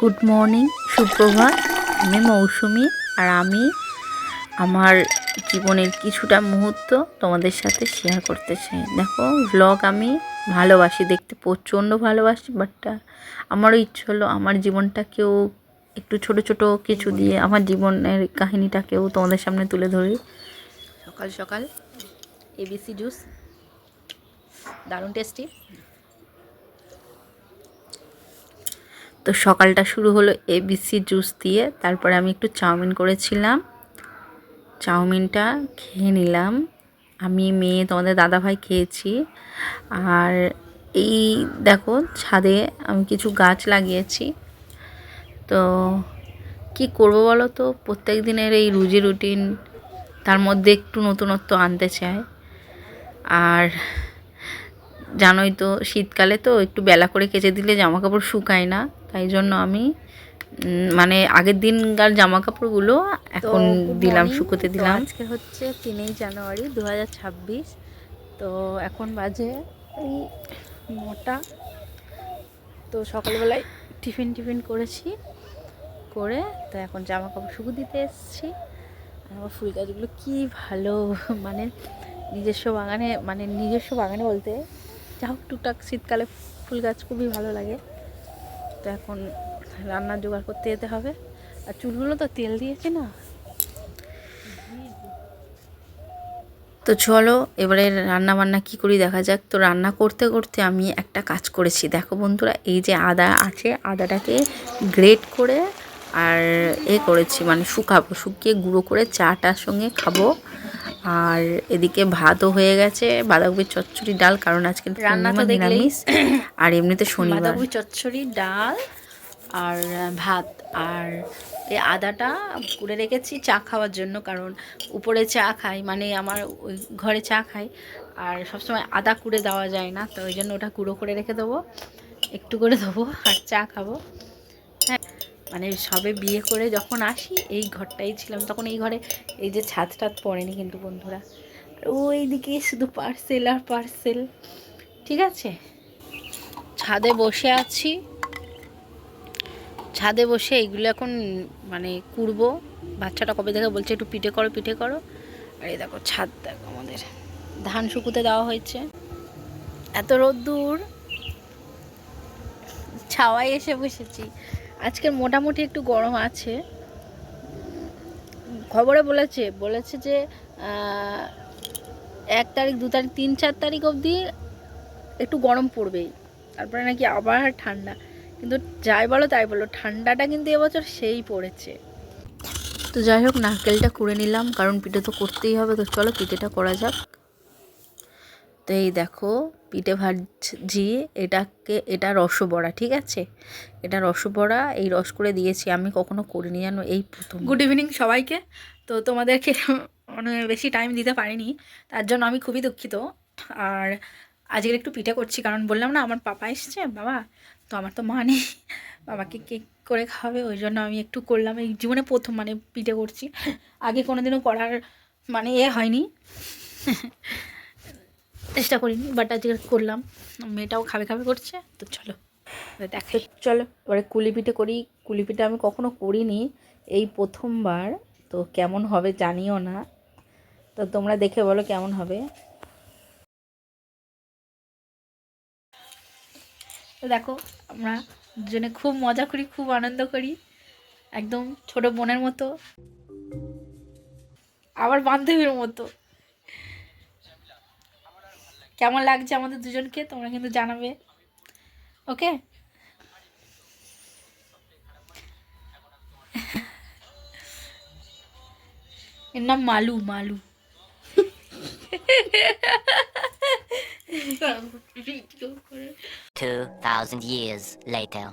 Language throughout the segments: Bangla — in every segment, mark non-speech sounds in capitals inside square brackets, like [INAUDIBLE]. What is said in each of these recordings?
গুড মর্নিং সুপ্রভাত আমি মৌসুমি আর আমি আমার জীবনের কিছুটা মুহূর্ত তোমাদের সাথে শেয়ার করতে চাই। দেখো ব্লগ আমি ভালোবাসি, দেখতে প্রচণ্ড ভালোবাসি বাট আমারও ইচ্ছে হলো আমার জীবনটাকেও একটু ছোট ছোট কিছু দিয়ে, আমার জীবনের কাহিনীটাকেও তোমাদের সামনে তুলে ধরি। সকাল সকাল এবিসি জুস দারুণ টেস্টি তো সকালটা শুরু হলো এবিসি জুস দিয়ে, তারপরে আমি একটু চাউমিন করেছিলাম। চাউমিনটা খেয়ে নিলাম। আমি, মেয়ে, তোমাদের দাদাভাই খেয়েছি। আর এই দেখো, ছাদে আমি কিছু গাছ লাগিয়েছি। তো কি করব বলো তো? প্রত্যেক দিনের এই রুজি রুটিন তার মধ্যে একটু নতুনত্ব আনতে চায়। আর জানোই তো শীতকালে তো একটু বেলা করে কেচে দিলে জামা কাপড় শুকায় না তাই জন্য আমি মানে আগের দিনকার জামা কাপড়গুলো এখন দিলাম শুকোতে দিলাম। আজকে হচ্ছে তিনই জানুয়ারি দু হাজার ছাব্বিশ তো এখন বাজে এই নটা। তো সকালবেলায় টিফিন টিফিন করেছি করে তো এখন জামা কাপড় শুকো দিতে এসেছি। আর আমার ফুল গাছগুলো কী ভালো মানে নিজস্ব বাগানে মানে নিজস্ব বাগানে বলতে যা হোক, টুকটাক শীতকালে ফুল গাছ খুবই ভালো লাগে। তো এখন রান্নার জোগাড় করতে যেতে হবে। আর চুলগুলো তো তেল দিয়েছে না। তো চলো, এবারে রান্না বান্না কী করি দেখা যাক। তো রান্না করতে করতে আমি একটা কাজ করেছি। দেখো বন্ধুরা, এই যে আদা আছে, আদাটাকে গ্রেট করে আর এ করেছি মানে শুকাবো, শুকিয়ে গুঁড়ো করে চাটার সঙ্গে খাব। আর এদিকে ভাতও হয়ে গেছে বাঁধাকপির চচ্চড়ি ডাল কারণ আজকে রান্না তো নিরামিষ আর এমনিতে শনিবার। বাঁধাকপি চচ্চড়ি ডাল আর ভাত। আর এই আদাটা কুড়ে রেখেছি চা খাওয়ার জন্য কারণ উপরে চা খাই মানে আমার ওই ঘরে চা খাই আর সবসময় আদা কুড়ে দেওয়া যায় না তো ওই জন্য ওটা কুড়ো করে রেখে দেবো একটু করে দেবো আর চা খাব। মানে সবে বিয়ে করে যখন আসি, এই ঘরটাই ছিলাম। তখন এই ঘরে এই যে ছাদ টাদ পড়েনি কিন্তু বন্ধুরা। ওই দিকে শুধু পার্সেল আর পার্সেল ঠিক আছে? ছাদে বসে আছি। ছাদে বসে এইগুলো এখন মানে কুড়বো। বাচ্চাটা কবে দেখে বলছে, একটু পিঠে করো পিঠে করো। আর এই দেখো ছাদ দেখো আমাদের। ধান শুকুতে দেওয়া হয়েছে। এত রোদ্দুর। ছাওয়ায় এসে বসেছি। আজকে মোটামুটি একটু গরম আছে। খবরে বলেছে বলেছে যে এক তারিখ, দু তারিখ, তিন, চার তারিখ অবধি একটু গরম পড়বেই। তারপরে নাকি আবার ঠান্ডা। কিন্তু যাই বলো তাই বলো, ঠান্ডাটা কিন্তু এবছর সেই পড়েছে। তো যাই হোক, নারকেলটা করে নিলাম, কারণ পিঠে তো করতেই হবে। তো চলো পিঠেটা করা যাক। তো এই দেখো, পিঠে ভাজি এটাকে, এটা রসবড়া, ঠিক আছে? এটা রসবড়া, এই রস করে দিয়েছি, আমি কখনো করিনি জানো, এই প্রথম গুড ইভিনিং সবাইকে। তো তোমাদেরকে মানে বেশি টাইম দিতে পারিনি, তার জন্য আমি খুবই দুঃখিত। আর আজকের একটু পিঠে করছি, কারণ বললাম না, আমার পাপা এসছে, বাবা, তো আমার তো মা নেই। বাবাকে কেক করে খাওয়াবে ওই জন্য আমি একটু করলাম, এই জীবনে প্রথম মানে পিঠে করছি। আগে কোনো দিনও করার মানে এ হয়নি। চেষ্টা করিনি বাট আজকে করলাম। মেয়েটাও খাবে খাবে করছে তো চলো দেখো চলো এবারে কুলি পিঠে করি। কুলি পিঠে আমি কখনো করিনি এই প্রথমবার তো কেমন হবে জানিও না। তো তোমরা দেখে বলো কেমন হবে। তো দেখো আমরা দুজনে খুব মজা করি খুব আনন্দ করি একদম ছোট বোনের মতো আবার বান্ধবীর মতো। কেমন লাগছে আমাদের দুজনকে? তোমরা কিন্তু জানাবে। ওকে? এর নাম মালু মালু। [LAUGHS] Two thousand years later.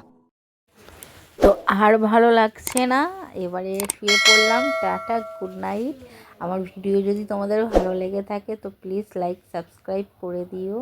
তো আর ভালো লাগছে না। এবারে শুয়ে পড়লাম। টাটা গুড নাইট আমার ভিডিও যদি তোমাদের ভালো লেগে থাকে, তো প্লিজ লাইক সাবস্ক্রাইব করে দিও।